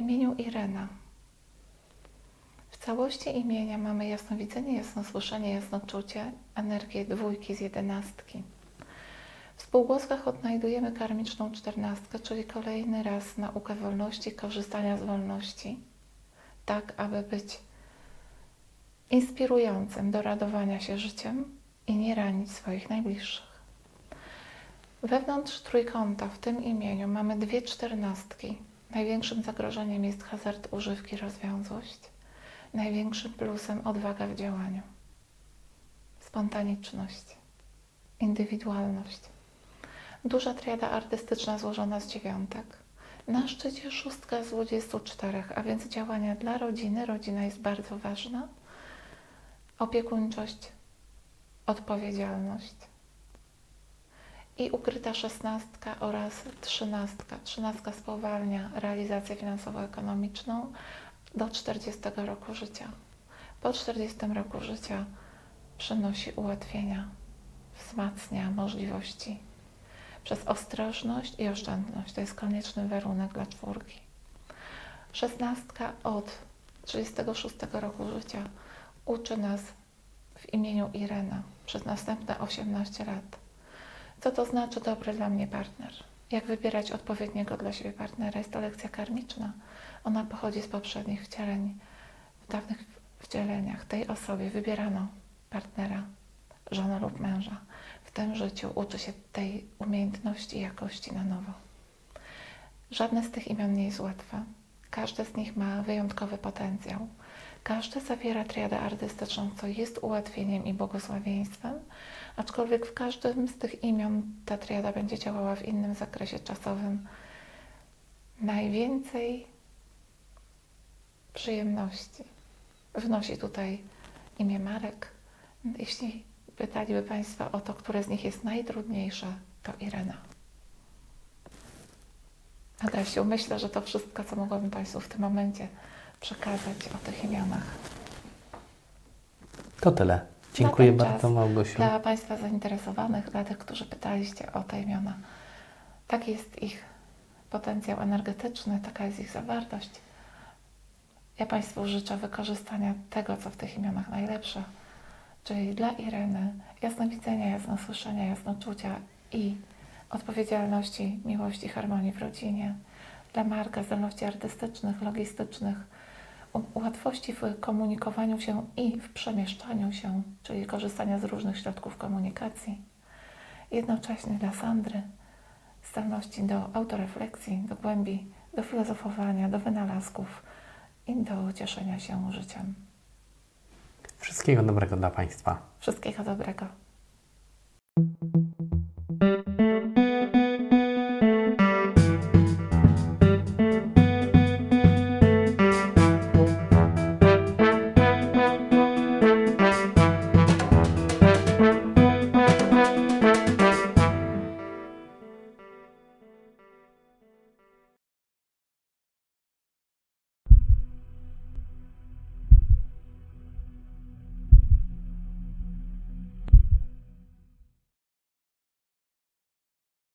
imieniu Irena. W całości imienia mamy jasnowidzenie, jasnosłyszenie, jasnoczucie, energię dwójki z jedenastki. W spółgłoskach odnajdujemy karmiczną czternastkę, czyli kolejny raz naukę wolności, korzystania z wolności, tak aby być inspirującym do radowania się życiem i nie ranić swoich najbliższych. Wewnątrz trójkąta w tym imieniu mamy dwie czternastki. Największym zagrożeniem jest hazard używki, rozwiązłość. Największym plusem odwaga w działaniu. Spontaniczność, indywidualność. Duża triada artystyczna złożona z dziewiątek. Na szczycie szóstka z 24, a więc działania dla rodziny. Rodzina jest bardzo ważna. Opiekuńczość, odpowiedzialność i ukryta szesnastka oraz trzynastka. Trzynastka spowalnia realizację finansowo-ekonomiczną do 40 roku życia. Po 40 roku życia przynosi ułatwienia, wzmacnia możliwości przez ostrożność i oszczędność. To jest konieczny warunek dla czwórki. Szesnastka od 36 roku życia uczy nas w imieniu Irena przez następne 18 lat. Co to znaczy dobry dla mnie partner? Jak wybierać odpowiedniego dla siebie partnera? Jest to lekcja karmiczna. Ona pochodzi z poprzednich wcieleń. W dawnych wcieleniach tej osobie wybierano partnera, żonę lub męża. W tym życiu uczy się tej umiejętności i jakości na nowo. Żadne z tych imion nie jest łatwe. Każde z nich ma wyjątkowy potencjał. Każde zawiera triadę artystyczną, co jest ułatwieniem i błogosławieństwem, aczkolwiek w każdym z tych imion ta triada będzie działała w innym zakresie czasowym. Najwięcej przyjemności wnosi tutaj imię Marek. Jeśli pytaliby Państwo o to, które z nich jest najtrudniejsze, to Irena. Adasiu, myślę, że to wszystko, co mogłabym Państwu w tym momencie przekazać o tych imionach. To tyle. Dziękuję bardzo Małgosiu. Dla Państwa zainteresowanych, dla tych, którzy pytaliście o te imiona, taki jest ich potencjał energetyczny, taka jest ich zawartość. Ja Państwu życzę wykorzystania tego, co w tych imionach najlepsze, czyli dla Ireny jasnowidzenia, jasnosłyszenia, jasnoczucia i odpowiedzialności, miłości, harmonii w rodzinie. Dla Marka zdolności artystycznych, logistycznych, łatwości w komunikowaniu się i w przemieszczaniu się, czyli korzystania z różnych środków komunikacji. Jednocześnie dla Sandry zdolności do autorefleksji, do głębi, do filozofowania, do wynalazków i do cieszenia się życiem. Wszystkiego dobrego dla Państwa. Wszystkiego dobrego.